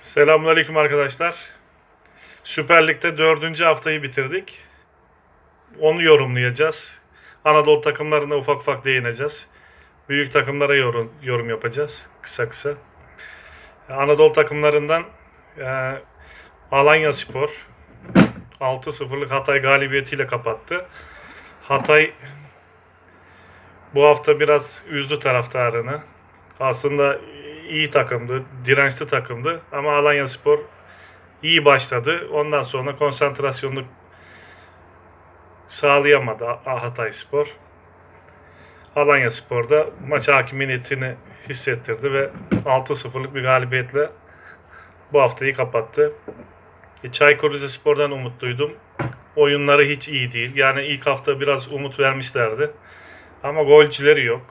Selamünaleyküm arkadaşlar. Süper Lig'de dördüncü haftayı bitirdik. Onu yorumlayacağız. Anadolu takımlarına ufak ufak değineceğiz. Büyük takımlara yorum, yorum yapacağız kısa kısa. Anadolu takımlarından e, Alanya Spor 6-0'lık Hatay galibiyetiyle kapattı. Hatay bu hafta biraz üzdü taraftarını. Aslında iyi takımdı, dirençli takımdı ama Alanya Spor iyi başladı. Ondan sonra konsantrasyonunu sağlayamadı Hatay Spor. Alanya Spor da maç hakimiyetini hissettirdi ve 6-0'lık bir galibiyetle bu haftayı kapattı. E, Çaykur Rizespor'dan umutluydum. Oyunları hiç iyi değil. Yani ilk hafta biraz umut vermişlerdi. Ama golcüleri yok.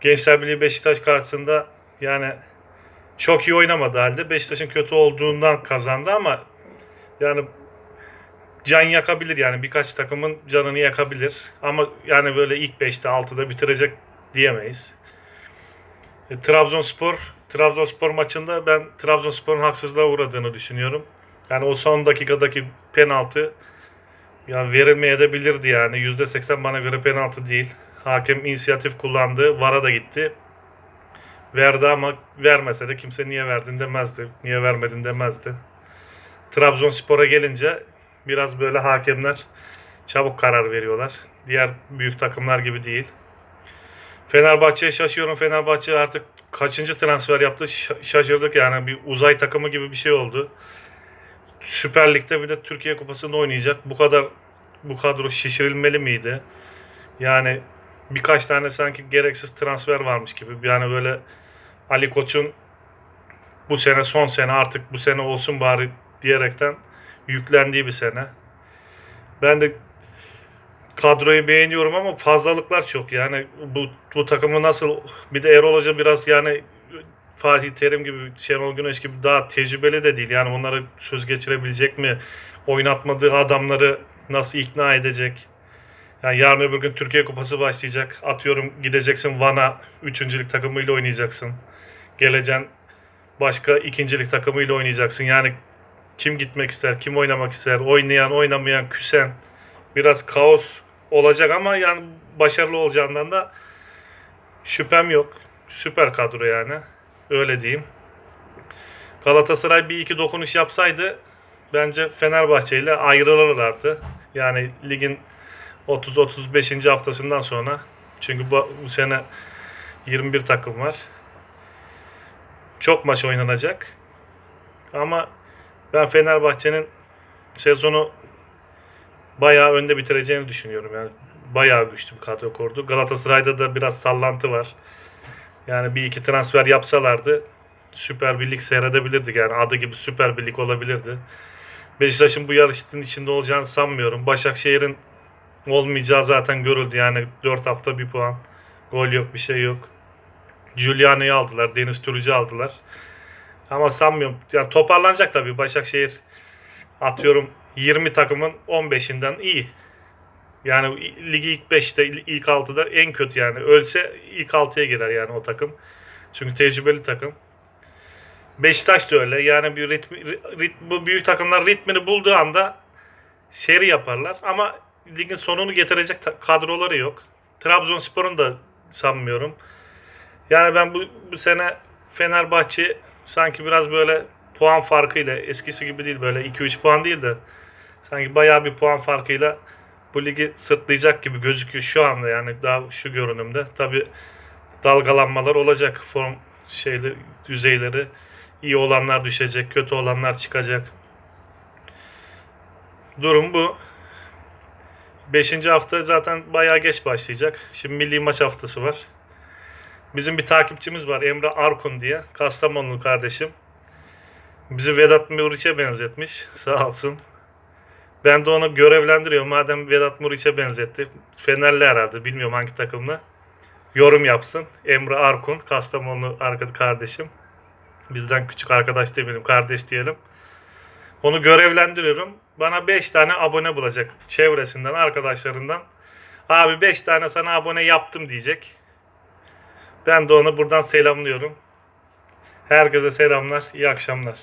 Gençler Birliği Beşiktaş karşısında yani çok iyi oynamadı halde Beşiktaş'ın kötü olduğundan kazandı ama yani can yakabilir yani birkaç takımın canını yakabilir ama yani böyle ilk 5'te 6'da bitirecek diyemeyiz. E, Trabzonspor Trabzonspor maçında ben Trabzonspor'un haksızlığa uğradığını düşünüyorum. Yani o son dakikadaki penaltı ya verilmeye de bilirdi yani. %80 bana göre penaltı değil. Hakem inisiyatif kullandı. VAR'a da gitti. Verdi ama vermese de kimse niye verdin demezdi. Niye vermedin demezdi. Trabzonspor'a gelince biraz böyle hakemler çabuk karar veriyorlar. Diğer büyük takımlar gibi değil. Fenerbahçe'ye şaşıyorum. Fenerbahçe artık kaçıncı transfer yaptı şaşırdık yani bir uzay takımı gibi bir şey oldu. Süper Lig'de bir de Türkiye Kupası'nda oynayacak. Bu kadar bu kadro şişirilmeli miydi? Yani birkaç tane sanki gereksiz transfer varmış gibi. Yani böyle Ali Koç'un bu sene son sene artık bu sene olsun bari diyerekten yüklendiği bir sene. Ben de kadroyu beğeniyorum ama fazlalıklar çok. Yani bu, bu takımı nasıl bir de Erol Hoca biraz yani Fatih Terim gibi, Şenol Güneş gibi daha tecrübeli de değil. Yani onları söz geçirebilecek mi? Oynatmadığı adamları nasıl ikna edecek? Yani yarın öbür gün Türkiye Kupası başlayacak. Atıyorum gideceksin Van'a üçüncülük takımıyla oynayacaksın. Geleceksin başka ikincilik takımıyla oynayacaksın. Yani kim gitmek ister, kim oynamak ister, oynayan, oynamayan, küsen. Biraz kaos olacak ama yani başarılı olacağından da şüphem yok. Süper kadro yani. Öyle diyeyim. Galatasaray bir iki dokunuş yapsaydı bence Fenerbahçe ile ayrılırlardı. Yani ligin 30-35. haftasından sonra. Çünkü bu, bu sene 21 takım var. Çok maç oynanacak. Ama ben Fenerbahçe'nin sezonu bayağı önde bitireceğini düşünüyorum. Yani bayağı güçlü bir kadro kurdu. Galatasaray'da da biraz sallantı var. Yani bir iki transfer yapsalardı Süper Birlik seyredebilirdik. Yani adı gibi Süper Birlik olabilirdi. Beşiktaş'ın bu yarışın içinde olacağını sanmıyorum. Başakşehir'in olmayacağı zaten görüldü. Yani 4 hafta bir puan. Gol yok bir şey yok. Giuliano'yu aldılar. Deniz Türücü aldılar. Ama sanmıyorum. Yani toparlanacak tabii. Başakşehir atıyorum 20 takımın 15'inden iyi. Yani ligi ilk 5'te, ilk 6'da en kötü yani. Ölse ilk 6'ya girer yani o takım. Çünkü tecrübeli takım. Beşiktaş da öyle. Yani bir ritmi, rit, bu büyük takımlar ritmini bulduğu anda seri yaparlar. Ama ligin sonunu getirecek kadroları yok. Trabzonspor'un da sanmıyorum. Yani ben bu, bu sene Fenerbahçe sanki biraz böyle puan farkıyla eskisi gibi değil böyle 2-3 puan değil de sanki bayağı bir puan farkıyla bu ligi sırtlayacak gibi gözüküyor şu anda yani daha şu görünümde. Tabi dalgalanmalar olacak form şeyleri düzeyleri iyi olanlar düşecek, kötü olanlar çıkacak. Durum bu. Beşinci hafta zaten bayağı geç başlayacak. Şimdi milli maç haftası var. Bizim bir takipçimiz var Emre Arkun diye. Kastamonlu kardeşim. Bizi Vedat Muriç'e benzetmiş. Sağ olsun. Ben de onu görevlendiriyorum. Madem Vedat Muriç'e benzetti. Fenerli herhalde. Bilmiyorum hangi takımla. Yorum yapsın. Emre Arkun. Kastamonu arkadaş kardeşim. Bizden küçük arkadaş değil benim. Kardeş diyelim. Onu görevlendiriyorum. Bana 5 tane abone bulacak. Çevresinden, arkadaşlarından. Abi 5 tane sana abone yaptım diyecek. Ben de onu buradan selamlıyorum. Herkese selamlar, iyi akşamlar.